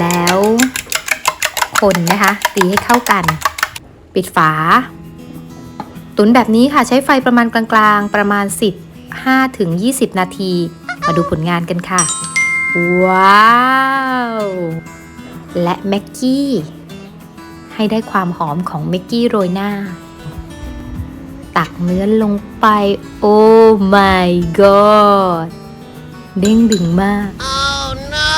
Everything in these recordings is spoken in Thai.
แล้วคนนะคะ ตีให้เข้ากัน ปิดฝา ตุนแบบนี้ค่ะใช้ไฟประมาณกลางๆ ประมาณ 10 5ถึง20 นาที มาดูผลงานกันค่ะ ว้าว และแม็กกี้ ให้ได้ความหอมของแม็กกี้โรยหน้า ตักเนื้อลงไป โอ้ my god เด้งดึงมาก Oh no!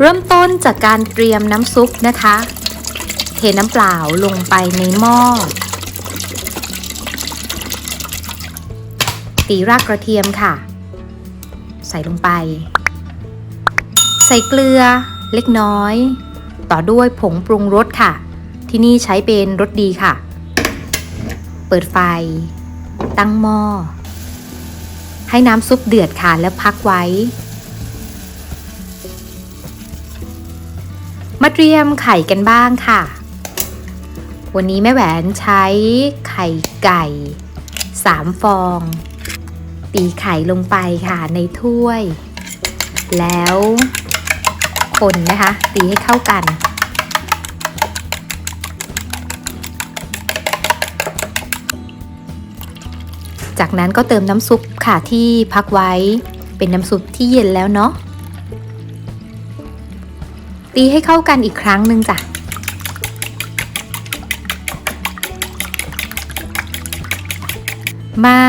เริ่มต้นจากการเตรียมน้ำซุปนะคะ เทน้ำเปล่าลงไปในหม้อ ตีรากกระเทียมค่ะ ใส่ลงไป ใส่เกลือเล็กน้อย ต่อด้วยผงปรุงรสค่ะ ที่นี่ใช้เป็นรสดีค่ะ เปิดไฟ ตั้งหม้อ ให้น้ำซุปเดือดค่ะแล้วพักไว้ มาเตรียมไข่กันบ้างค่ะ วันนี้แม่แหวนใช้ไข่ไก่ 3 ฟอง ตีไข่ลงไปค่ะในถ้วย แล้วคนนะคะ ตีให้เข้ากัน จากนั้นก็เติมน้ำซุปค่ะที่พักไว้ เป็นน้ำซุปที่เย็นแล้วเนาะตีให้เข้ากันอีกครั้งหนึ่งจ้ะมา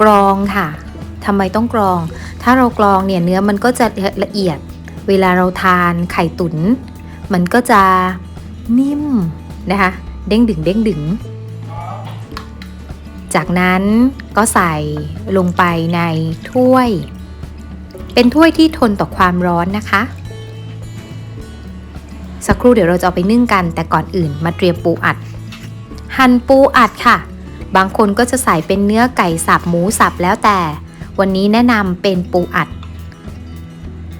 กรองค่ะทำไมต้องกรอง ถ้าเรากรองเนี่ยเนื้อมันก็จะละเอียด เวลาเราทานไข่ตุน๋นมันก็จะนิ่มนะคะ เด้งดึงเด้งดึง จากนั้นก็ใส่ลงไปในถ้วย เป็นถ้วยที่ทนต่อความร้อนนะคะ สักครู่เดี๋ยวเราจะเอาไปนึ่งกัน แต่ก่อนอื่นมาเตรียมปูอัด หั่นปูอัดค่ะ บางคนก็จะใส่เป็นเนื้อไก่สับหมูสับแล้วแต่ วันนี้แนะนำเป็นปูอัด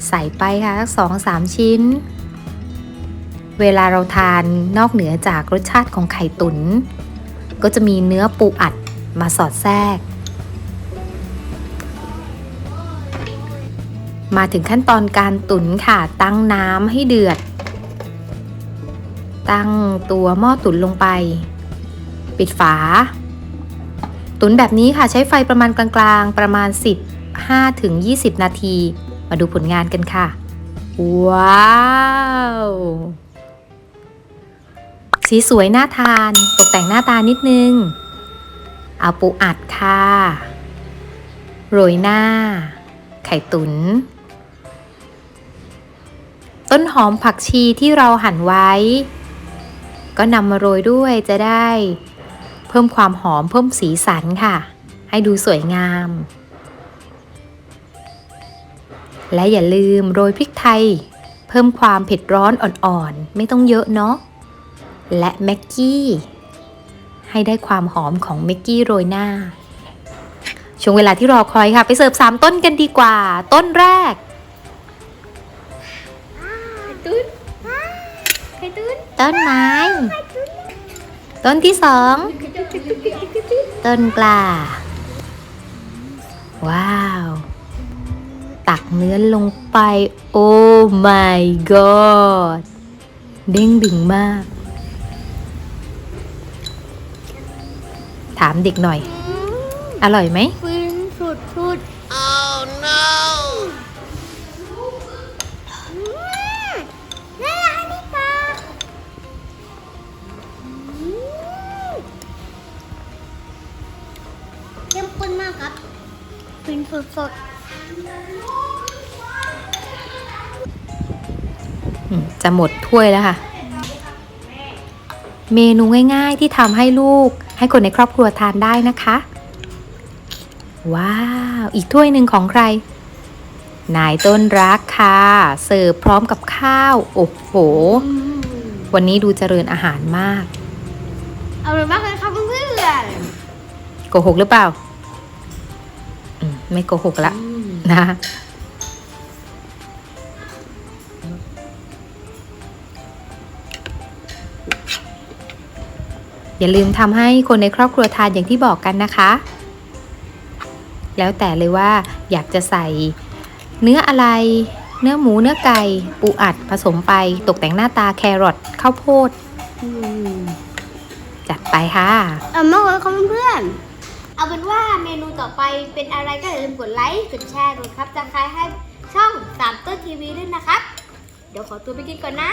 ใส่ไปค่ะสักสองสามชิ้น เวลาเราทานนอกเหนือจากรสชาติของไข่ตุน๋นก็จะมีเนื้อปูอัด มาสอดแทรก มาถึงขั้นตอนการตุ๋นค่ะ ตั้งน้ำให้เดือด ตั้งตัวหม้อตุ๋นลงไป ปิดฝา ตุ๋นแบบนี้ค่ะใช้ไฟประมาณกลางๆ ประมาณ 15ถึง20 นาที มาดูผลงานกันค่ะ ว้าวสีสวยน่าทาน ตกแต่งหน้าตานิดนึง เอาปูอัดค่ะ โรยหน้า ไข่ตุน๋น ต้นหอมผักชีที่เราหั่นไว้ ก็นำมาโรยด้วยจะได้ เพิ่มความหอมเพิ่มสีสันค่ะ ให้ดูสวยงาม และอย่าลืมโรยพริกไทย เพิ่มความเผ็ดร้อนอ่อนๆ ไม่ต้องเยอะเนาะและแม็กกี้ ให้ได้ความหอมของแม็กกี้โรยหน้า ช่วงเวลาที่รอคอยค่ะ ไปเสิร์ฟ 3 ต้นกันดีกว่า ต้นแรกตุ้นไข่ตุ้นต้นไม้ ต้นที่สองต้นกล้า ว้าว ตักเนื้อลงไป โอ้ my god เด้งดึงมาก ถามเด็กหน่อย อร่อยไหมฟินสุดสุด Oh no! น่ารักนี่ปะเข้มข้นมากครับฟินสุดสดอืมจะหมดถ้วยแล้วค่ะ เมนูง่ายๆที่ทำให้ลูก ให้คนในครอบครัวทานได้นะคะ ว้าว อีกถ้วยหนึ่งของใคร นายต้นรักค่ะ เสิร์ฟพร้อมกับข้าว โอ้โห วันนี้ดูเจริญอาหารมาก อร่อยมากเลยครับเพื่อนโกหกหรือเปล่าอืมไม่โกหกละนะ อย่าลืมทำให้คนในครอบครัวทานอย่างที่บอกกันนะคะ แล้วแต่เลยว่าอยากจะใส่เนื้ออะไร เนื้อหมูเนื้อไก่ปูอัดผสมไปตกแต่งหน้าตาแครอทข้าวโพด จัดไปค่ะเออมากเลยครับเพื่อนๆเอาเป็นว่าเมนูต่อไปเป็นอะไรก็อย่าลืมกดไลค์กดแชร์กดครับจะใครให้ช่องสามต้นทีวีด้วยนะครับ เดี๋ยวขอตัวไปกินก่อนนะ